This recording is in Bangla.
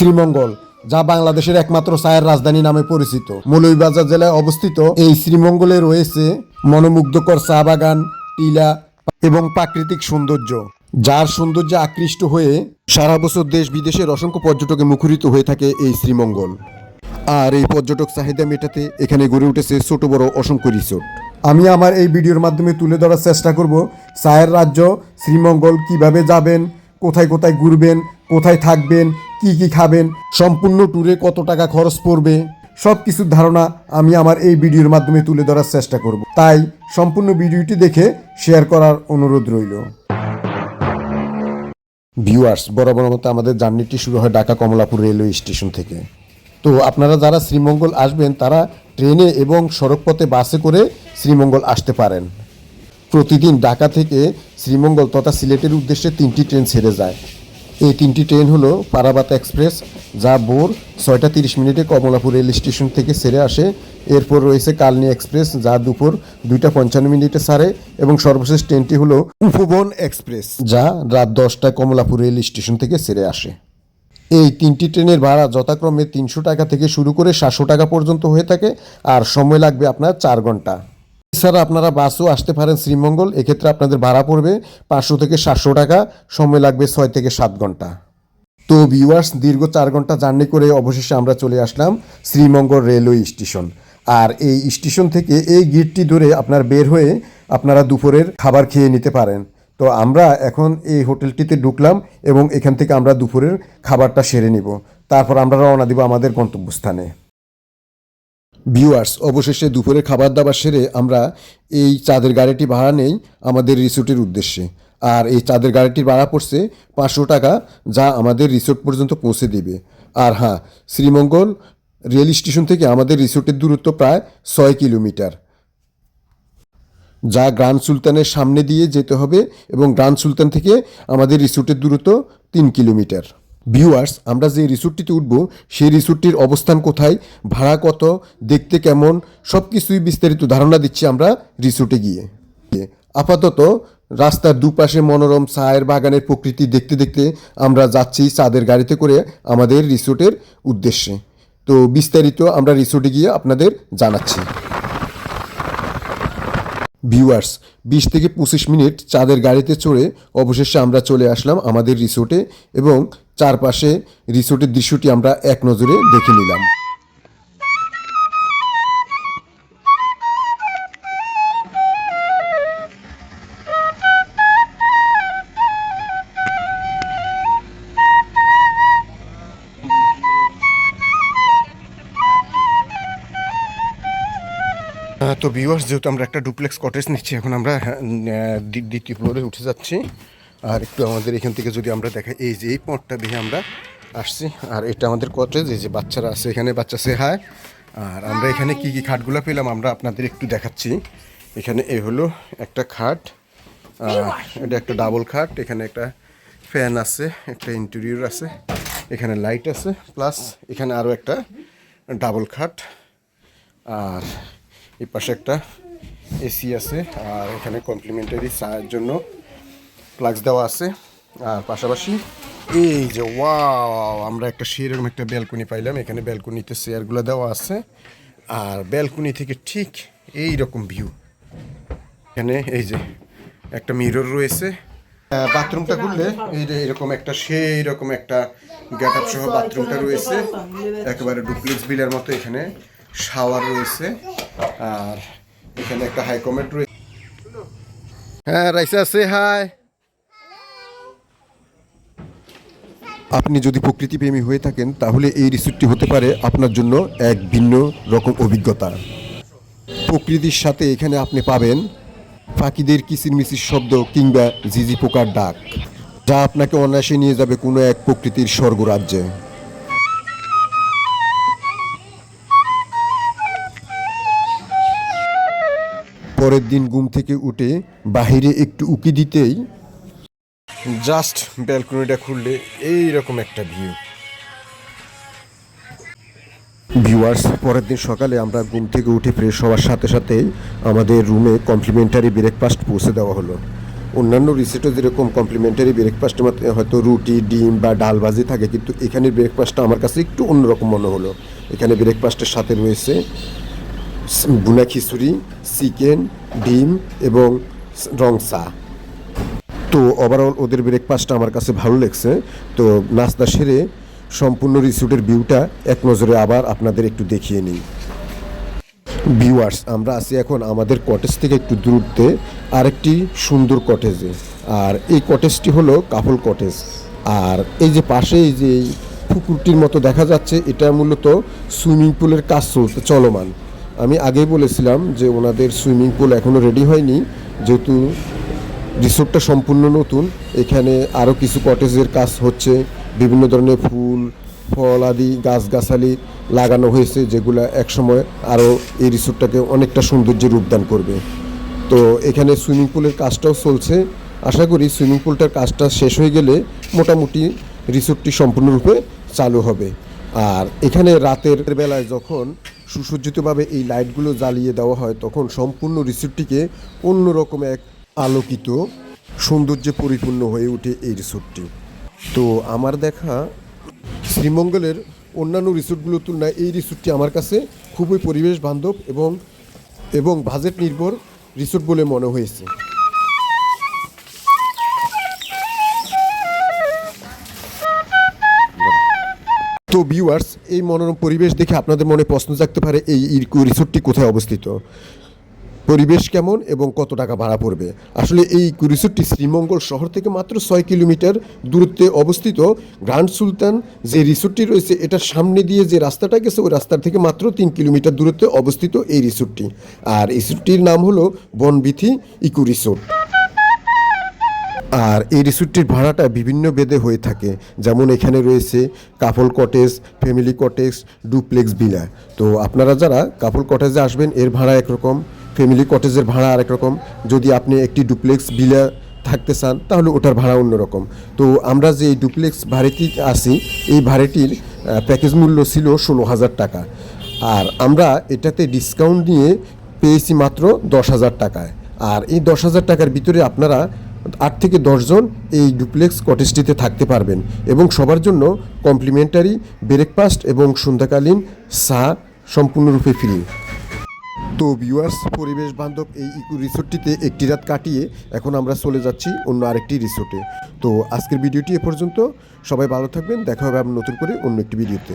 শ্রীমঙ্গল, যা বাংলাদেশের একমাত্র চায়ের রাজধানী নামে পরিচিত। মৌলভীবাজার জেলায় অবস্থিত এই শ্রীমঙ্গলে রয়েছে মনোমুগ্ধকর চা বাগান, টিলা এবং প্রাকৃতিক সৌন্দর্য, যার সৌন্দর্যে আকৃষ্ট হয়ে সারা বছর দেশ বিদেশের অসংখ্য পর্যটকে মুখরিত হয়ে থাকে এই শ্রীমঙ্গল। আর এই পর্যটক চাহিদা মেটাতে এখানে গড়ে উঠেছে ছোট, বড়, অসংখ্য রিসোর্ট আমি আমার এই ভিডিওর মাধ্যমে তুলে ধরার চেষ্টা করব চায়ের রাজ্য, শ্রীমঙ্গল কীভাবে যাবেন, কোথায় কোথায় ঘুরবেন, কোথায় থাকবেন কি কি খাবেন, সম্পূর্ণ ট্যুরে কত টাকা খরচ পড়বে সব কিছুর ধারণা আমি আমার এই ভিডিওর মাধ্যমে তুলে ধরার চেষ্টা করব। তাই সম্পূর্ণ ভিডিওটি দেখে শেয়ার করার অনুরোধ রইল। ভিউয়ার্স বরাবর মতো আমাদের জার্নিটি শুরু হয় ঢাকা কমলাপুর রেলওয়ে স্টেশন থেকে। তো আপনারা যারা শ্রীমঙ্গল আসবেন, তারা ট্রেনে এবং সড়কপথে বাসে করে শ্রীমঙ্গল আসতে পারেন। প্রতিদিন ঢাকা থেকে শ্রীমঙ্গল তথা সিলেটের উদ্দেশ্যে তিনটি ট্রেন ছেড়ে যায়। এই তিনটি ট্রেন হলো পারাবাত এক্সপ্রেস, যা ভোর ছয়টা তিরিশ মিনিটে কমলাপুর রেল স্টেশন থেকে ছেড়ে আসে। এরপর রয়েছে কালনি এক্সপ্রেস, যা দুপুর দুইটা পঞ্চান্ন মিনিটে ছাড়ে এবং সর্বশেষ ট্রেনটি হলো উপবন এক্সপ্রেস, যা রাত দশটায় কমলাপুর রেল স্টেশন থেকে ছেড়ে আসে। এই তিনটি ট্রেনের ভাড়া যথাক্রমে তিনশো টাকা থেকে শুরু করে সাতশো টাকা পর্যন্ত হয়ে থাকে, আর সময় লাগবে আপনার চার ঘণ্টা। এছাড়া আপনারা বাসও আসতে পারেন শ্রীমঙ্গল, এক্ষেত্রে আপনাদের ভাড়া পড়বে পাঁচশো থেকে সাতশো টাকা, সময় লাগবে ছয় থেকে সাত ঘণ্টা। তো ভিউয়ার্স দীর্ঘ চার ঘণ্টা জার্নি করে অবশেষে আমরা চলে আসলাম শ্রীমঙ্গল রেলওয়ে স্টেশন। আর এই স্টেশন থেকে এই গেটটি ধরে আপনার বের হয়ে আপনারা দুপুরের খাবার খেয়ে নিতে পারেন। তো আমরা এখন এই হোটেলটিতে ঢুকলাম এবং এখান থেকে আমরা দুপুরের খাবারটা সেরে নিব। তারপর আমরা রওনা দিব আমাদের গন্তব্যস্থানে। ভিউয়ার্স অবশেষে দুপুরে খাবার দাবার সেরে আমরা এই চাঁদের গাড়িটি ভাড়া নেই আমাদের রিসোর্টের উদ্দেশ্যে। আর এই চাঁদের গাড়িটির ভাড়া পড়ছে পাঁচশো টাকা যা আমাদের রিসোর্ট পর্যন্ত পৌঁছে দেবে। আর হ্যাঁ শ্রীমঙ্গল রেল স্টেশন থেকে আমাদের রিসোর্টের দূরত্ব প্রায় ছয় কিলোমিটার। যা গ্রান্ড সুলতানের সামনে দিয়ে যেতে হবে এবং গ্রান্ড সুলতান থেকে আমাদের রিসোর্টের দূরত্ব তিন কিলোমিটার। ভিউয়ার্স আমরা যে রিসোর্টটিতে উঠব, সেই রিসোর্টটির অবস্থান কোথায়, ভাড়া কত, দেখতে কেমন সব কিছুই বিস্তারিত ধারণা দিচ্ছি আমরা রিসোর্টে গিয়ে। আপাতত রাস্তার দুপাশে মনোরম চায়ের বাগানের প্রকৃতি দেখতে দেখতে আমরা যাচ্ছি চাঁদের গাড়িতে করে আমাদের রিসোর্টের উদ্দেশ্যে। তো বিস্তারিত আমরা রিসোর্টে গিয়ে আপনাদের জানাচ্ছি। ভিউয়ার্স বিশ থেকে পঁচিশ মিনিট চাঁদের গাড়িতে চড়ে অবশেষে আমরা চলে আসলাম আমাদের রিসোর্টে এবং চারপাশে রিসোর্টের দৃশ্যটি আমরা এক নজরে দেখে নিলাম। তো ভিউয়ার্স যেহেতু আমরা একটা ডুপ্লেক্স কটেজ নিচ্ছি এখন আমরা হ্যাঁ, দ্বিতীয় ফ্লোরে উঠে যাচ্ছি। আর একটু আমাদের এখান থেকে যদি আমরা দেখাই এই যে এই পথটা দিয়ে আমরা আসছি। আর এটা আমাদের কটেজ এই যে বাচ্চারা আছে এখানে বাচ্চা সে হায় আর আমরা এখানে কি কি খাটগুলো পেলাম আমরা আপনাদের একটু দেখাচ্ছি। এখানে এ হলো একটা খাট এটা একটা ডাবল খাট এখানে একটা ফ্যান আছে একটা ইন্টেরিয়র আছে এখানে লাইট আছে প্লাস এখানে আরও একটা ডাবল খাট। আর এই পাশে একটা এসি আছে, আর এখানে কমপ্লিমেন্টারি চায়ের জন্য প্লাগস দেওয়া আছে। আর পাশাপাশি এই যে ওয়াও আমরা একটা সেরকম একটা ব্যালকনি পাইলাম। এখানে ব্যালকনিতে চেয়ারগুলো দেওয়া আছে। আর ব্যালকনি থেকে ঠিক এই রকম ভিউ এখানে এই যে একটা মিরর রয়েছে। বাথরুমটা খুললে এই যে এরকম একটা সেই রকম একটা গেট আপ সহ বাথরুমটা রয়েছে। একেবারে ডুপ্লেক্স বিলের মতো এখানে শাওয়ার রয়েছে। আর এখানে একটা হাই কমেন্ট রয়েছে হ্যাঁ রাইসা আছে হাই আপনি যদি প্রকৃতিপ্রেমী হয়ে থাকেন, তাহলে এই রিসোর্টটি হতে পারে আপনার জন্য এক ভিন্ন রকম অভিজ্ঞতা। প্রকৃতির সাথে এখানে আপনি পাবেন পাখিদের কিচিরমিচির শব্দ কিংবা ঝিঝি পোকার ডাক, যা আপনাকে অনায়াসে নিয়ে যাবে কোনো এক প্রকৃতির স্বর্গরাজ্যে। পরের দিন ঘুম থেকে উঠে বাহিরে একটু উকি দিতেই জাস্ট ব্যালকনিটা খুললে এই রকম একটা ভিউ। ভিউয়ার্স পরের দিন সকালে আমরা ঘুম থেকে উঠে ফ্রেশ হওয়ার সাথে সাথে আমাদের রুমে কমপ্লিমেন্টারি ব্রেকফাস্ট পৌঁছে দেওয়া হলো। অন্যান্য রিসোর্টে যেরকম কমপ্লিমেন্টারি ব্রেকফাস্টের মধ্যে হয়তো রুটি ডিম বা ডাল ভাজি থাকে কিন্তু এখানের ব্রেকফাস্টটা আমার কাছে একটু অন্যরকম মনে হলো। এখানে ব্রেকফাস্টের সাথে রয়েছে বুনা খিচুড়ি চিকেন ডিম এবং রং চা তো ওভারঅল ওদের ব্রেকফাস্টটা আমার কাছে ভালো লেগছে। তো নাস্তা সেরে সম্পূর্ণ রিসোর্টের ভিউটা এক নজরে আবার আপনাদের একটু দেখিয়ে নিই। ভিউয়ার্স আমরা আছি এখন আমাদের কটেজ থেকে একটু দূরত্বে, আরেকটি সুন্দর কটেজে আর এই কটেজটি হলো কাপল কটেজ আর এই যে পাশে এই যে পুকুরটির মতো দেখা যাচ্ছে, এটা মূলত সুইমিং পুলের কাজ চলতে চলমান। আমি আগেই বলেছিলাম যে ওনাদের সুইমিং পুল এখনও রেডি হয়নি, যেহেতু রিসোর্টটা সম্পূর্ণ নতুন, এখানে আরও কিছু কটেজের কাজ হচ্ছে, বিভিন্ন ধরনের ফুল, ফল আদি, গাছগাছালি লাগানো হয়েছে, যেগুলো একসময় আরও এই রিসোর্টটাকে অনেকটা সৌন্দর্যে রূপদান করবে। তো এখানে সুইমিং পুলের কাজটাও চলছে। আশা করি সুইমিং পুলটার কাজটা শেষ হয়ে গেলে মোটামুটি রিসোর্টটি সম্পূর্ণরূপে চালু হবে। আর এখানে রাতের বেলায় যখন সুসজ্জিতভাবে এই লাইটগুলো জ্বালিয়ে দেওয়া হয়, তখন সম্পূর্ণ রিসোর্টটিকে অন্যরকম এক আলোকিত সৌন্দর্যে পরিপূর্ণ হয়ে ওঠে এই রিসোর্টটি তো আমার দেখা শ্রীমঙ্গলের অন্যান্য রিসোর্টগুলোর তুলনায় এই রিসোর্টটি আমার কাছে খুবই পরিবেশ বান্ধব এবং এবং বাজেট নির্ভর রিসোর্ট বলে মনে হয়েছে। তো ভিউয়ার্স এই মনোরম পরিবেশ দেখে আপনাদের মনে প্রশ্ন জাগতে পারে, এই রিসোর্টটি কোথায় অবস্থিত? পরিবেশ কেমন এবং কত টাকা ভাড়া পড়বে? আসলে এই রিসোর্টটি শ্রীমঙ্গল শহর থেকে মাত্র ছয় কিলোমিটার দূরত্বে অবস্থিত। গ্র্যান্ড সুলতান যে রিসোর্টটি রয়েছে, এটার সামনে দিয়ে যে রাস্তাটা গেছে, ওই রাস্তার থেকে মাত্র তিন কিলোমিটার দূরত্বে অবস্থিত এই রিসোর্টটি আর রিসোর্টটির নাম হলো বনবিথি ইকো রিসোর্ট আর এই রিসোর্টটির ভাড়াটা বিভিন্ন বেদে হয়ে থাকে। যেমন এখানে রয়েছে couple cottage family cottage duplex villa তো আপনারা যারা কাপল কটেজে আসবেন, এর ভাড়া একরকম ফ্যামিলি কটেজের ভাড়া আরেক রকম যদি আপনি একটি ডুপ্লেক্স ভিলা থাকতে চান, তাহলে ওটার ভাড়া অন্যরকম। তো আমরা যে এই ডুপ্লেক্স ভাড়াটি আছি, এই ভাড়াটির প্যাকেজ মূল্য ছিল ষোলো হাজার টাকা। আর আমরা এটাতে ডিসকাউন্ট নিয়ে পেয়েছি মাত্র দশ হাজার টাকায়। আর এই দশ হাজার টাকার ভিতরে আপনারা আট থেকে দশজন এই ডুপ্লেক্স কটেজটিতে থাকতে পারবেন এবং সবার জন্য কমপ্লিমেন্টারি ব্রেকফাস্ট এবং সন্ধ্যাকালীন চা সম্পূর্ণরূপে ফ্রি। তো ভিউয়ার্স পরিবেশ বান্ধব এই ইকো রিসোর্টটিতে একটি রাত কাটিয়ে এখন আমরা চলে যাচ্ছি অন্য আরেকটি রিসোর্টে। তো আজকের ভিডিওটি এ পর্যন্ত। সবাই ভালো থাকবেন, দেখা হবে আবার নতুন করে অন্য একটি ভিডিওতে।